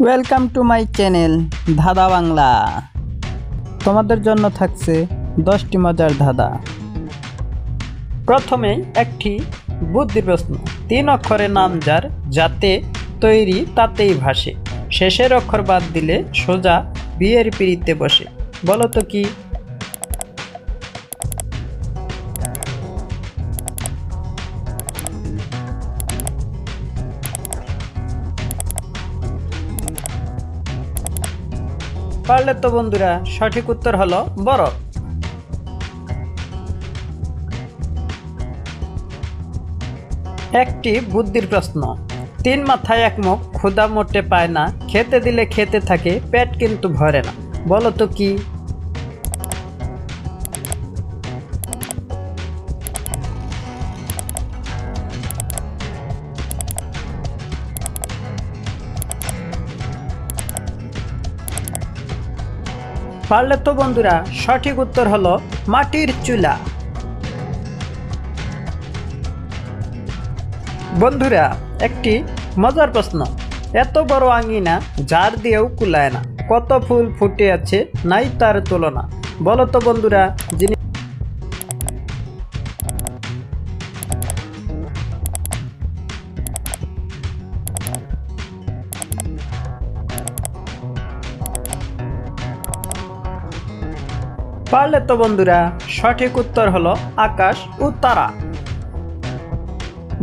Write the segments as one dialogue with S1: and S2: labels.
S1: Welcome to my channel ধাঁধা বাংলা তোমাদের জন্য থাকছে দশটি মজার ধাঁধা। প্রথমে একটি বুদ্ধি প্রশ্ন। তিন অক্ষরের নাম যার, যাতে, তৈরি, তাতেই ভাসে। শেষের অক্ষর বাদ দিলে সোজা বিয়ের পিড়িতে বসে। বলো তো কি? পারলে তো বন্ধুরা সঠিক উত্তর হলো বরফ। একটি বুদ্ধির প্রশ্ন, তিন মাথায় এক মুখ ক্ষুদা মোটে পায় না, খেতে দিলে খেতে থাকে, পেট কিন্তু ভরে না। বলো তো কি? পারলে তো বন্ধুরা সঠিক উত্তর হলো মাটির চুলা। বন্ধুরা, একটি মজার প্রশ্ন। এত বড় আঙিনা যার দিয়েও কুলায় না। কত ফুল ফুটে আছে নাই তার তুলনা। বলো তো বন্ধুরা, যিনি পারলে তো বন্ধুরা, সঠিক উত্তর হলো আকাশ ও তারা।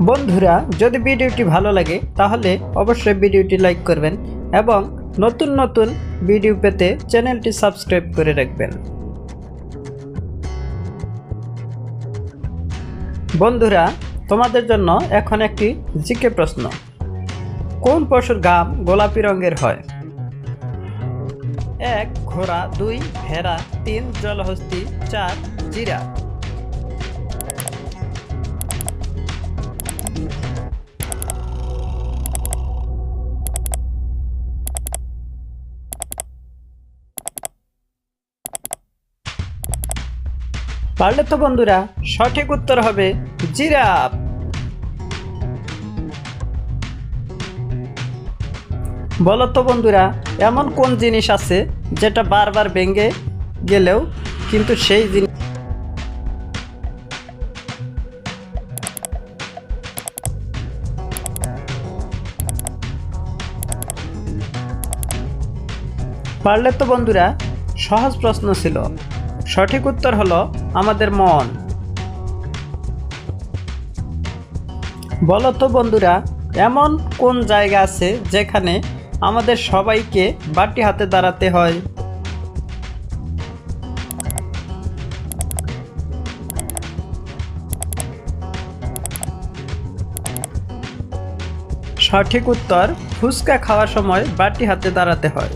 S1: বন্ধুরা, যদি ভিডিওটি ভালো লাগে, তাহলে অবশ্যই ভিডিওটি লাইক করবেন এবং নতুন নতুন ভিডিও পেতে চ্যানেলটি সাবস্ক্রাইব করে রাখবেন। বন্ধুরা, তোমাদের জন্য এখন একটি জিকে প্রশ্ন। কোন পশুর গাম গোলাপি রঙের হয়? এক, ঘোড়া, দুই, ভেড়া, তিন, জলহস্তি, চার, জিরা। পারলে তো বন্ধুরা, সঠিক উত্তর হবে জিরাফ। বলো তো বন্ধুরা, এমন কোন জিনিস আছে যেটা বারবার ভেঙে গেলেও কিন্তু সেই জিনিস পারলে তো বন্ধুরা, সহজ প্রশ্ন ছিল। সঠিক উত্তর হলো আমাদের মন। বলো তো বন্ধুরা, এমন কোন জায়গা আছে যেখানে আমাদের সবাইকে বাটি হাতে দাঁড়াতে হয়। সঠিক উত্তর, ফুচকা খাওয়ার সময় বাটি হাতে দাঁড়াতে হয়।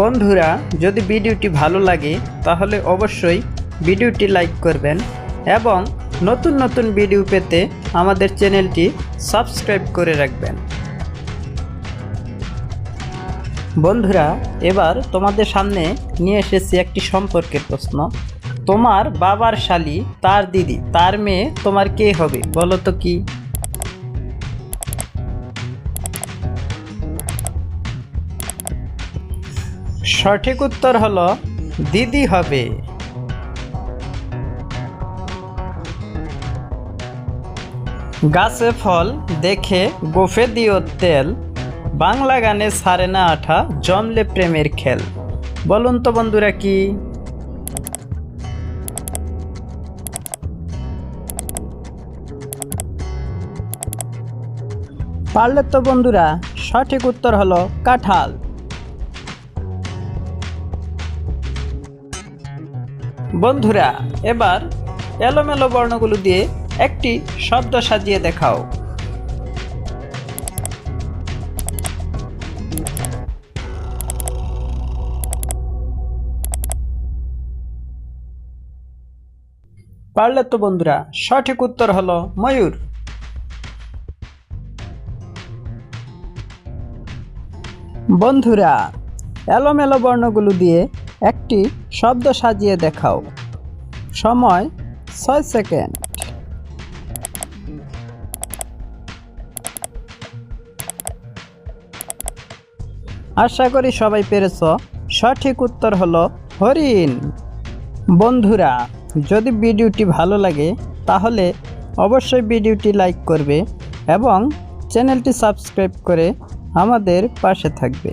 S1: বন্ধুরা, যদি ভিডিওটি ভালো লাগে, তাহলে অবশ্যই ভিডিওটি লাইক করবেন এবং নতুন নতুন ভিডিও পেতে আমাদের চ্যানেলটি সাবস্ক্রাইব করে রাখবেন। বন্ধুরা, এবার তোমাদের সামনে নিয়ে এসেছি একটি সম্পর্কের প্রশ্ন। তোমার বাবার শালি, তার দিদি, তার মেয়ে তোমার কে হবে, বলো তো কি? সঠিক উত্তর হলো, দিদি হবে। গাছে ফল দেখে গোফে দিও তেল বাংলা গানে সারে না আঠা, জমলে প্রেমের খেল। বলুন তো বন্ধুরা কি? পারলে তো বন্ধুরা, সঠিক উত্তর হলো কাঁঠাল। বন্ধুরা, এবার এলোমেলো বর্ণগুলো দিয়ে একটি শব্দ সাজিয়ে দেখাও। পারলে তো বন্ধুরা, সঠিক উত্তর হলো ময়ূর। বন্ধুরা, এলোমেলো বর্ণগুলো দিয়ে একটি শব্দ সাজিয়ে দেখাও। সময় ছয় সেকেন্ড। আশা করি সবাই পেরেছ, সঠিক উত্তর হলো হরিণ। বন্ধুরা যদি ভিডিওটি ভালো লাগে, তাহলে অবশ্যই ভিডিওটি লাইক করবে এবং চ্যানেলটি সাবস্ক্রাইব করে আমাদের পাশে থাকবে।